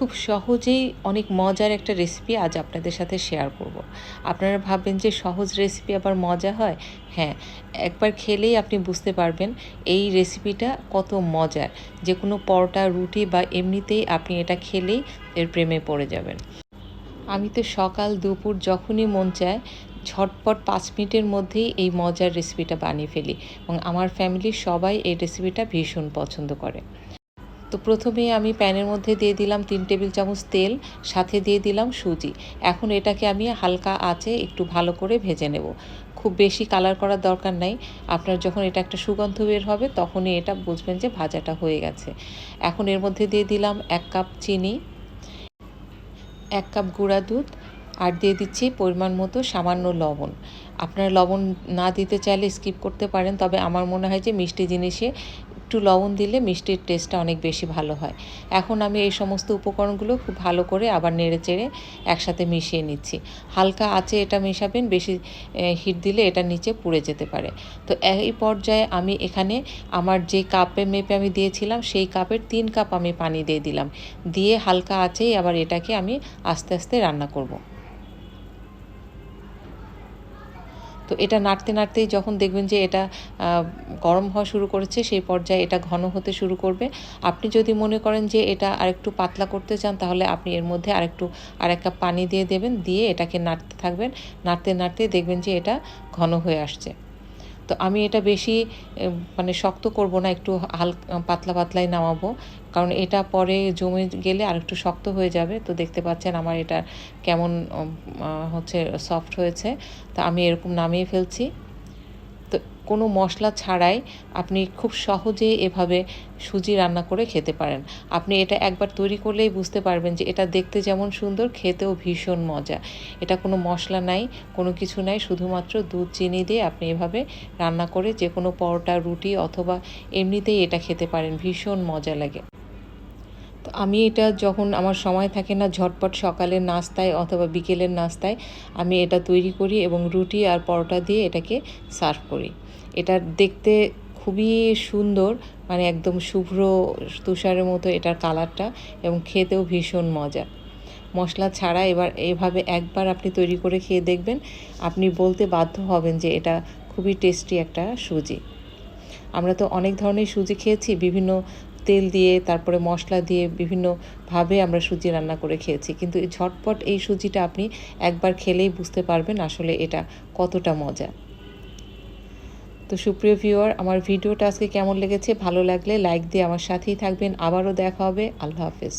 খুব সহজেই অনেক মজার একটা রেসিপি আজ আপনাদের সাথে শেয়ার করব। আপনারা ভাববেন যে সহজ রেসিপি আবার মজা হয়? হ্যাঁ একবার খেলেই আপনি বুঝতে পারবেন এই রেসিপিটা কত মজার। যে কোনো পরোটা, রুটি বা এমনিতেই আপনি এটা খেলেই এর প্রেমে পড়ে যাবেন। আমি তো সকাল, দুপুর যখনই মন চায়, ঝটপট পাঁচ মিনিটের মধ্যেই এই মজার রেসিপিটা বানিয়ে ফেলি এবং আমার ফ্যামিলির সবাই এই রেসিপিটা ভীষণ পছন্দ করে। তো প্রথমে আমি প্যানের মধ্যে দিয়ে দিলাম তিন টেবিল চামচ তেল, সাথে দিয়ে দিলাম সুজি। এখন এটাকে আমি হালকা আঁচে একটু ভালো করে ভেজে নেব। খুব বেশি কালার করার দরকার নাই। আপনার যখন এটা একটা সুগন্ধ বের হবে, তখনই এটা বুঝবেন যে ভাজাটা হয়ে গেছে। এখন এর মধ্যে দিয়ে দিলাম এক কাপ চিনি, এক কাপ গুঁড়া দুধ, আর দিয়ে দিচ্ছি পরিমাণ মতো সামান্য লবণ। আপনারা লবণ না দিতে চাইলে স্কিপ করতে পারেন, তবে আমার মনে হয় যে মিষ্টি জিনিসে একটু লবণ দিলে মিষ্টির টেস্টটা অনেক বেশি ভালো হয়। এখন আমি এই সমস্ত উপকরণগুলো খুব ভালো করে আবার নেড়ে চেড়ে একসাথে মিশিয়ে নিচ্ছি। হালকা আছে এটা মেশাবেন, বেশি হিট দিলে এটা নিচে পুড়ে যেতে পারে। তো এই পর্যায়ে আমি এখানে আমার যে কাপে মেপে আমি দিয়েছিলাম, সেই কাপের তিন কাপ আমি পানি দিয়ে দিলাম। দিয়ে হালকা আছেই আবার এটাকে আমি আস্তে আস্তে রান্না করব। তো এটা নাড়তে নাড়তেই যখন দেখবেন যে এটা গরম হওয়া শুরু করেছে, সেই পর্যায়ে এটা ঘন হতে শুরু করবে। আপনি যদি মনে করেন যে এটা আরেকটু পাতলা করতে চান, তাহলে আপনি এর মধ্যে আরেকটু আর এক কাপ পানি দিয়ে দেবেন, দিয়ে এটাকে নাড়তে থাকবেন। নাড়তে নাড়তে দেখবেন যে এটা ঘন হয়ে আসছে। তো আমি এটা বেশি মানে শক্ত করব না, একটু হালকা পাতলা পাতলাই নামাবো। কারণ এটা পরে জমে গেলে আর একটু শক্ত হয়ে যাবে। তো দেখতে পাচ্ছেন আমার এটা কেমন হচ্ছে সফট হয়েছে। তা আমি এরকম নামিয়ে ফেলছি। কোনো মশলা ছাড়াই আপনি খুব সহজে এভাবে সুজি রান্না করে খেতে পারেন। আপনি এটা একবার তৈরি করলেই বুঝতে পারবেন যে এটা দেখতে যেমন সুন্দর, খেতেও ভীষণ মজা। এটা কোনো মশলা নাই, কোনো কিছু নাই, শুধুমাত্র দুধ, চিনি দিয়ে আপনি এভাবে রান্না করে যে কোনো পরোটা, রুটি অথবা এমনিতেই এটা খেতে পারেন, ভীষণ মজা লাগে। তো আমি এটা যখন আমার সময় থাকে না ঝটপট সকালের নাস্তায় অথবা বিকেলের নাস্তায়, আমি এটা তৈরি করি এবং রুটি আর পরোটা দিয়ে এটাকে সার্ভ করি। এটা দেখতে খুবই সুন্দর মানে একদম শুভ্র তুষারের মতো এটার কালারটা এবং খেতেও ভীষণ মজা। মশলা ছাড়া এবার এভাবে একবার আপনি তৈরি করে খেয়ে দেখবেন, আপনি বলতে বাধ্য হবেন যে এটা খুবই টেস্টি একটা সুজি। আমরা তো অনেক ধরনের সুজি খেয়েছি, বিভিন্ন তেল দিয়ে, তারপরে মশলা দিয়ে বিভিন্নভাবে আমরা সুজি রান্না করে খেয়েছি। কিন্তু এই ঝটপট এই সুজিটা আপনি একবার খেলেই বুঝতে পারবেন আসলে এটা কতটা মজা। তো সুপ্রিয় ভিউয়ার, আমার ভিডিওটা আজকে কেমন লেগেছে? ভালো লাগলে লাইক দিয়ে আমার সাথেই থাকবেন। আবারও দেখা হবে। আল্লাহ হাফেজ।